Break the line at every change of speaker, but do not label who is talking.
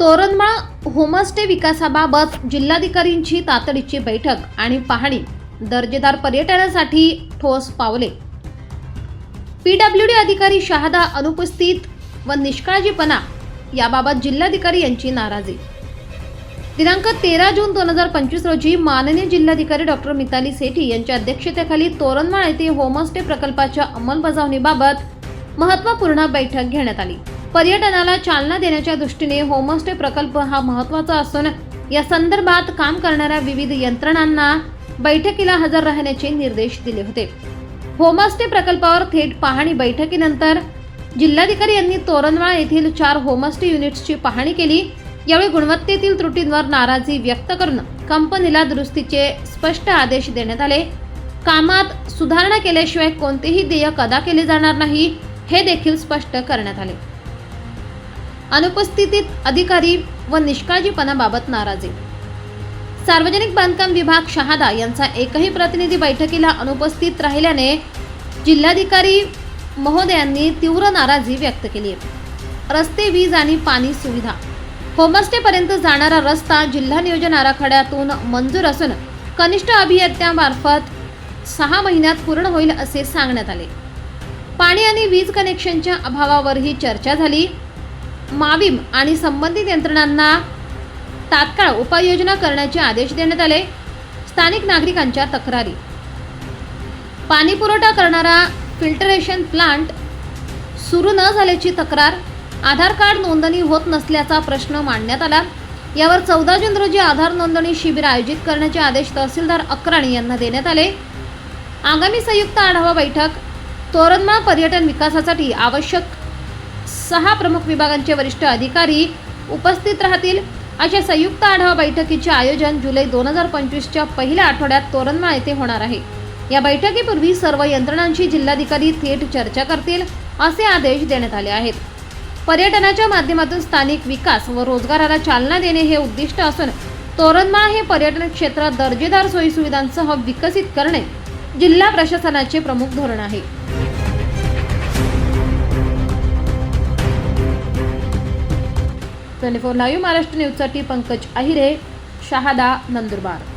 Toranmal homestay विकासाबाबत जिल्हाधिकारींची तातडीची बैठक आणि पाहणी दर्जेदार पर्यटनासाठी ठोस पावले. पीडब्ल्यूडी अधिकारी शहादा अनुपस्थित व निष्काळजीपणा याबाबत जिल्हाधिकारी यांची नाराजी. दिनांक तेरा जून दोन हजार पंचवीस रोजी माननीय जिल्हाधिकारी डॉक्टर मिताली सेठी यांच्या अध्यक्षतेखाली तोरणमाळ येथे होमस्टे प्रकल्पाच्या अंमलबजावणीबाबत महत्त्वपूर्ण बैठक घेण्यात आली. पर्यटनाला चालना देण्याच्या दृष्टीने होमस्टे प्रकल्प हा महत्त्वाचा असून या संदर्भात काम करणाऱ्या विविध यंत्रणांना बैठकीला हजर राहण्याचे निर्देश दिले होते. होमस्टे प्रकल्पावर थेट पाहणी बैठकीनंतर जिल्हाधिकारी यांनी तोरणवाळ येथील चार होमस्टे युनिट्सची पाहणी केली. यावेळी गुणवत्तेतील त्रुटींवर नाराजी व्यक्त करून कंपनीला दुरुस्तीचे स्पष्ट आदेश देण्यात आले. कामात सुधारणा केल्याशिवाय कोणतेही देयक अदा केले जाणार नाही हे देखील स्पष्ट करण्यात आले. अनुपस्थितीत अधिकारी व निष्काळजीपणाबाबत नाराजी. सार्वजनिक बांधकाम विभाग शहादा यांचा एकही प्रतिनिधी बैठकीला अनुपस्थित राहिल्याने जिल्हाधिकारी महोदयांनी तीव्र नाराजी व्यक्त केली. आहे रस्ते वीज आणि पाणी सुविधा. होमस्टेपर्यंत जाणारा रस्ता जिल्हा नियोजन आराखड्यातून मंजूर असून कनिष्ठ अभियंत्यामार्फत सहा महिन्यात पूर्ण होईल असे सांगण्यात आले. पाणी आणि वीज कनेक्शनच्या अभावावरही चर्चा झाली. माविम आणि संबंधित यंत्रणांना तात्काळ उपाययोजना करण्याचे आदेश देण्यात आले. स्थानिक नागरिकांच्या तक्रारी. पाणी पुरवठा करणारा फिल्टरेशन प्लांट सुरू न झाल्याची तक्रार आधार कार्ड नोंदणी होत नसल्याचा प्रश्न मांडण्यात आला. यावर चौदा जून रोजी आधार नोंदणी शिबिर आयोजित करण्याचे आदेश तहसीलदार अक्राणी यांना देण्यात आले. आगामी संयुक्त आढावा बैठक तोरणमाळ पर्यटन विकासासाठी आवश्यक सहा प्रमुख विभागांचे वरिष्ठ अधिकारी उपस्थित राहतील. अशा संयुक्त आढावा बैठकीचे आयोजन जुलै दोन हजार पंचवीसच्या पहिल्या आठवड्यात तोरणमाळ येथे होणार आहे. या बैठकीपूर्वी सर्व यंत्रणांशी जिल्हाधिकारी थेट चर्चा करतील असे आदेश देण्यात आले आहेत. पर्यटनाच्या माध्यमातून स्थानिक विकास व रोजगाराला चालना देणे हे उद्दिष्ट असून तोरणमाळ हे पर्यटन क्षेत्र दर्जेदार सोयीसुविधांसह विकसित करणे जिल्हा प्रशासनाचे प्रमुख धोरण आहे. Twenty four. लाईव्ह महाराष्ट्र न्यूजसाठी पंकज अहिरे शहादा नंदुरबार.